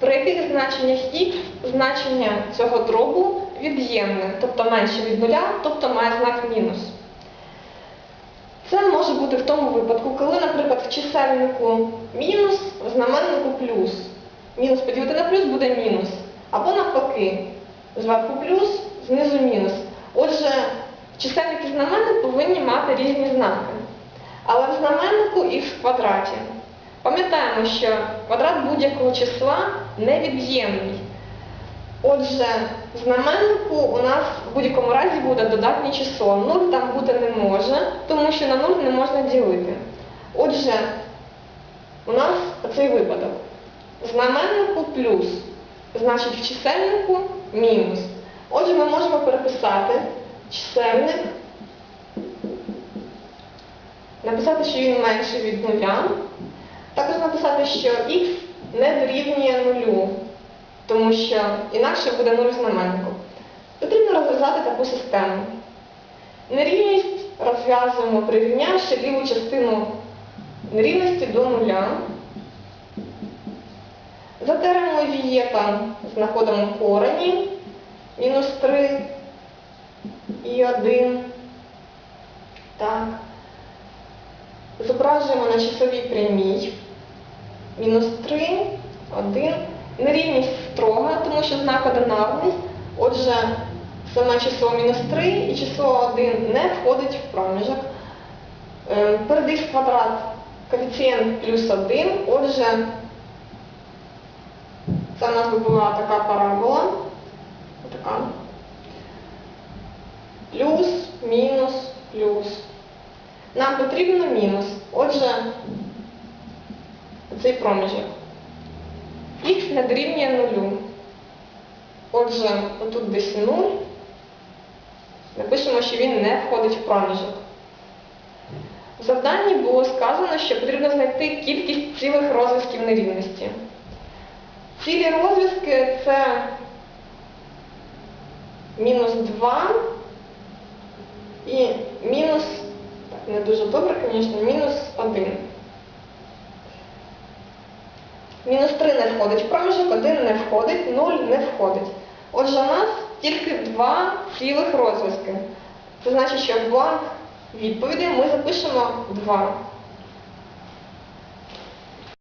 при яких значеннях х значення цього дробу від'ємне, тобто менше від нуля, тобто має знак мінус. Це може бути в тому випадку, коли, наприклад, в чисельнику мінус, в знаменнику плюс. Мінус поділити на плюс буде мінус. Або навпаки, зверху плюс, знизу мінус. Отже, чисельник і знаменник повинні мати різні знаки. Але в знаменнику і в квадраті. Пам'ятаємо, що квадрат будь-якого числа невід'ємний. Отже, в знаменнику у нас в будь-якому разі буде додатнє число. Нуль там бути не може, тому що на нуль не можна ділити. Отже, у нас цей випадок. В знаменнику плюс, значить в чисельнику мінус. Отже, ми можемо переписати чисельник, написати, що він менший від нуля. Також написати, що х не дорівнює нулю, тому що інакше буде нуль в знаменнику. Потрібно розв'язати таку систему. Нерівність розв'язуємо, прирівнявши ліву частину нерівності до нуля. За теремою Вієта знаходимо корені мінус 3 і 1. Так. Зображуємо на часовій. Мінус 3, 1. Нерівність строга, тому що знак одинарний. Отже, саме число мінус 3 і число 1 не входить в проміжок. Е, Перед х квадрат коефіцієнт плюс 1. Отже, це в нас би була така парабола. Така. Плюс, мінус, плюс. Нам потрібно мінус. Отже, цей проміжок. Х не дорівнює нулю. Отже, отут десь 0. Напишемо, що він не входить в проміжок. В завданні було сказано, що потрібно знайти кількість цілих розв'язків нерівності. Цілі розв'язки це мінус 2 і мінус, так, не дуже добре, звісно, мінус 1. Мінус 3 не входить в проміжок, 1 не входить, 0 не входить. Отже, у нас тільки два цілих розв'язки. Це значить, що в бланк відповіді ми запишемо 2.